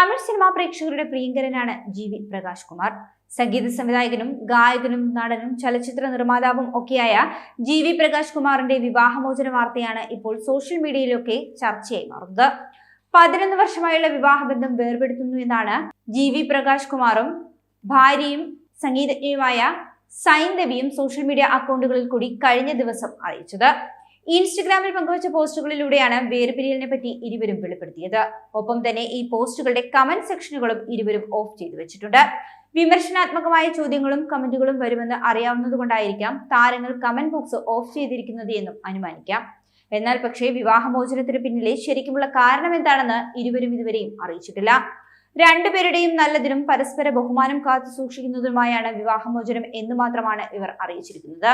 Tamil cinema പ്രേക്ഷകരുടെ പ്രിയങ്കരനാണ് G V Prakash Kumar സംഗീത സംവിധായകനും ഗായകനും നടനും ചലച്ചിത്ര നിർമ്മാതാവും ഒക്കെയായ ജി വി പ്രകാശ് കുമാറിന്റെ വിവാഹമോചന വാർത്തയാണ് ഇപ്പോൾ സോഷ്യൽ മീഡിയയിലൊക്കെ ചർച്ചയായി മാറുന്നത്. പതിനൊന്ന് വർഷമായുള്ള വിവാഹബന്ധം വേർപെടുത്തുന്നു എന്നാണ് ജി വി പ്രകാശ് കുമാറും ഭാര്യയും സംഗീതജ്ഞയുമായ സൈന്ദവിയും സോഷ്യൽ മീഡിയ അക്കൗണ്ടുകളിൽ കൂടി കഴിഞ്ഞ ദിവസം അറിയിച്ചത്. ഇൻസ്റ്റഗ്രാമിൽ പങ്കുവച്ച പോസ്റ്റുകളിലൂടെയാണ് വേർപിരിയലിനെ പറ്റി ഇരുവരും വെളിപ്പെടുത്തിയത്. ഒപ്പം തന്നെ ഈ പോസ്റ്റുകളുടെ കമന്റ് സെക്ഷനുകളും ഇരുവരും ഓഫ് ചെയ്തു വെച്ചിട്ടുണ്ട്. വിമർശനാത്മകമായ ചോദ്യങ്ങളും കമന്റുകളും വരുമെന്ന് അറിയാവുന്നതുകൊണ്ടായിരിക്കാം താരങ്ങൾ കമന്റ് ബോക്സ് ഓഫ് ചെയ്തിരിക്കുന്നത് എന്നും അനുമാനിക്കാം. എന്നാൽ പക്ഷേ വിവാഹമോചനത്തിന് പിന്നിലെ ശരിക്കുമുള്ള കാരണം എന്താണെന്ന് ഇരുവരും ഇതുവരെയും അറിയിച്ചിട്ടില്ല. രണ്ടുപേരുടെയും നല്ലതിനും പരസ്പര ബഹുമാനം കാത്തു സൂക്ഷിക്കുന്നതുമായാണ് വിവാഹമോചനം എന്ന് മാത്രമാണ് ഇവർ അറിയിച്ചിരിക്കുന്നത്.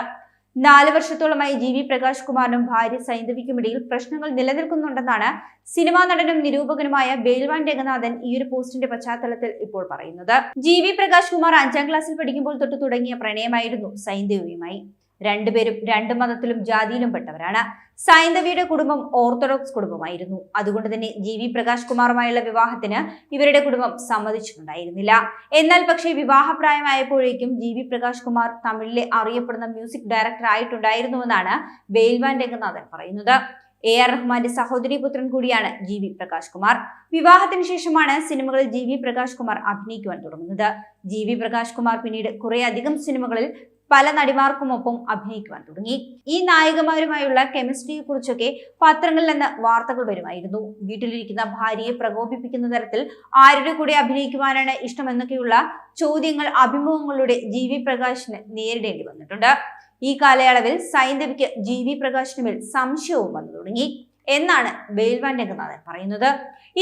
നാല് വർഷത്തോളമായി ജി വി പ്രകാശ് കുമാറിനും ഭാര്യ സൈന്ധവിക്കുമിടയിൽ പ്രശ്നങ്ങൾ നിലനിൽക്കുന്നുണ്ടെന്നാണ് സിനിമാ നടനും നിരൂപകനുമായ ബേൽവാൻ രംഗനാഥൻ ഈ ഒരു പോസ്റ്റിന്റെ പശ്ചാത്തലത്തിൽ ഇപ്പോൾ പറയുന്നത്. ജി വി പ്രകാശ് കുമാർ അഞ്ചാം ക്ലാസ്സിൽ പഠിക്കുമ്പോൾ തൊട്ട് തുടങ്ങിയ പ്രണയമായിരുന്നു സൈന്ധവിയുമായി രണ്ടുപേരും രണ്ട് മതത്തിലും ജാതിയിലും പെട്ടവരാണ്. സൈന്ധവിയുടെ കുടുംബം ഓർത്തഡോക്സ് കുടുംബമായിരുന്നു. അതുകൊണ്ട് തന്നെ ജി വി പ്രകാശ് കുമാറുമായുള്ള വിവാഹത്തിന് ഇവരുടെ കുടുംബം സമ്മതിച്ചിട്ടുണ്ടായിരുന്നില്ല. എന്നാൽ പക്ഷേ വിവാഹപ്രായമായപ്പോഴേക്കും ജി വി പ്രകാശ് കുമാർ തമിഴിലെ അറിയപ്പെടുന്ന മ്യൂസിക് ഡയറക്ടർ ആയിട്ടുണ്ടായിരുന്നുവെന്നാണ് ബെയിൽവാൻ രംഗനാഥൻ പറയുന്നത്. എ ആർ റഹ്മാന്റെ സഹോദരി പുത്രൻ കൂടിയാണ് ജി വി പ്രകാശ് കുമാർ വിവാഹത്തിന് ശേഷമാണ് സിനിമകളിൽ ജി വി പ്രകാശ് കുമാർ അഭിനയിക്കുവാൻ തുടങ്ങുന്നത്. ജി വി പ്രകാശ് കുമാർ പിന്നീട് കുറേയധികം സിനിമകളിൽ പല നടിമാർക്കുമൊപ്പം അഭിനയിക്കുവാൻ തുടങ്ങി. ഈ നായികമാരുമായുള്ള കെമിസ്ട്രിയെ കുറിച്ചൊക്കെ പത്രങ്ങളിൽ നിന്ന് വാർത്തകൾ വരുമായിരുന്നു. വീട്ടിലിരിക്കുന്ന ഭാര്യയെ പ്രകോപിപ്പിക്കുന്ന തരത്തിൽ ആരുടെ കൂടെ അഭിനയിക്കുവാനാണ് ഇഷ്ടമെന്നൊക്കെയുള്ള ചോദ്യങ്ങൾ അഭിമുഖങ്ങളുടെ ജി വി പ്രകാശിന് നേരിടേണ്ടി വന്നിട്ടുണ്ട്. ഈ കാലയളവിൽ സൈന്ധവിക്ക് ജി വി പ്രകാശിനുമേൽ സംശയവും വന്നു തുടങ്ങി. എന്നാണ് ബെയിൽവാൻ രംഗനാഥൻ പറയുന്നത്.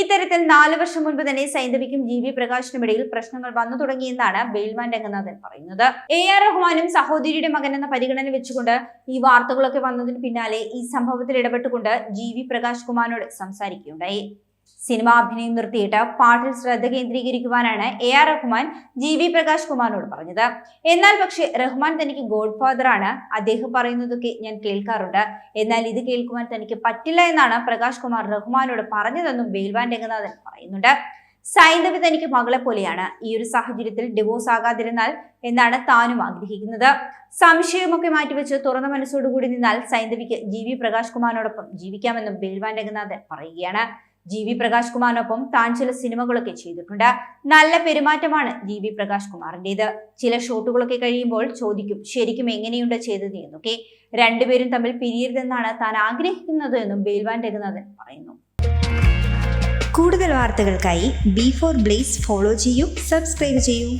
ഇത്തരത്തിൽ നാല് വർഷം മുൻപ് തന്നെ സൈന്ധവിക്കും ജി വി പ്രകാശിനുമിടയിൽ പ്രശ്നങ്ങൾ വന്നു തുടങ്ങിയെന്നാണ് ബെയിൽവാൻ രംഗനാഥൻ പറയുന്നത്. എ ആർ റഹ്മാനും സഹോദരിയുടെ മകൻ എന്ന പരിഗണന വെച്ചുകൊണ്ട് ഈ വാർത്തകളൊക്കെ വന്നതിന് പിന്നാലെ ഈ സംഭവത്തിൽ ഇടപെട്ടുകൊണ്ട് ജി വി പ്രകാശ് കുമാറിനോട് സംസാരിക്കുകയുണ്ടായി. സിനിമ അഭിനയം നിർത്തിയിട്ട് പാട്ടിൽ ശ്രദ്ധ കേന്ദ്രീകരിക്കുവാനാണ് A R Rahman G V Prakash കുമാറിനോട് പറഞ്ഞത്. എന്നാൽ പക്ഷേ റഹ്മാൻ തനിക്ക് ഗോഡ് ഫാദർ ആണ്. അദ്ദേഹം പറയുന്നതൊക്കെ ഞാൻ കേൾക്കാറുണ്ട്. എന്നാൽ ഇത് കേൾക്കുവാൻ തനിക്ക് പറ്റില്ല എന്നാണ് പ്രകാശ് കുമാർ റഹ്മാനോട് പറഞ്ഞതെന്നും ബേൽവാൻ രംഗനാഥൻ പറയുന്നുണ്ട്. സൈന്ധവി തനിക്ക് മകളെ പോലെയാണ്. ഈ ഒരു സാഹചര്യത്തിൽ ഡിവോഴ്സ് ആകാതിരുന്നാൽ എന്നാണ് താനും ആഗ്രഹിക്കുന്നത്. സംശയമൊക്കെ മാറ്റിവെച്ച് തുറന്ന മനസ്സോടുകൂടി നിന്നാൽ സൈന്ധവിക്ക് ജി വി പ്രകാശ് കുമാറിനോടൊപ്പം ജീവിക്കാമെന്നും ബേൽവാൻ രംഗനാഥൻ പറയുകയാണ്. ജി വി പ്രകാശ് കുമാറിനൊപ്പം താൻ ചില സിനിമകളൊക്കെ ചെയ്തിട്ടുണ്ട്. നല്ല പെരുമാറ്റമാണ് ജി വി പ്രകാശ് കുമാറിന്റെത് ചില ഷോട്ടുകളൊക്കെ കഴിയുമ്പോൾ ചോദിക്കും ശരിക്കും എങ്ങനെയുണ്ട് ചെയ്തത്? എന്നൊക്കെ. രണ്ടുപേരും തമ്മിൽ പിരിയരുതെന്നാണ് താൻ ആഗ്രഹിക്കുന്നത് എന്നും ബേൽവാൻ രഘുനാഥൻ പറയുന്നു. കൂടുതൽ വാർത്തകൾക്കായി ബി ഫോർ ബ്ലേസ് ഫോളോ ചെയ്യൂ സബ്സ്ക്രൈബ് ചെയ്യൂ.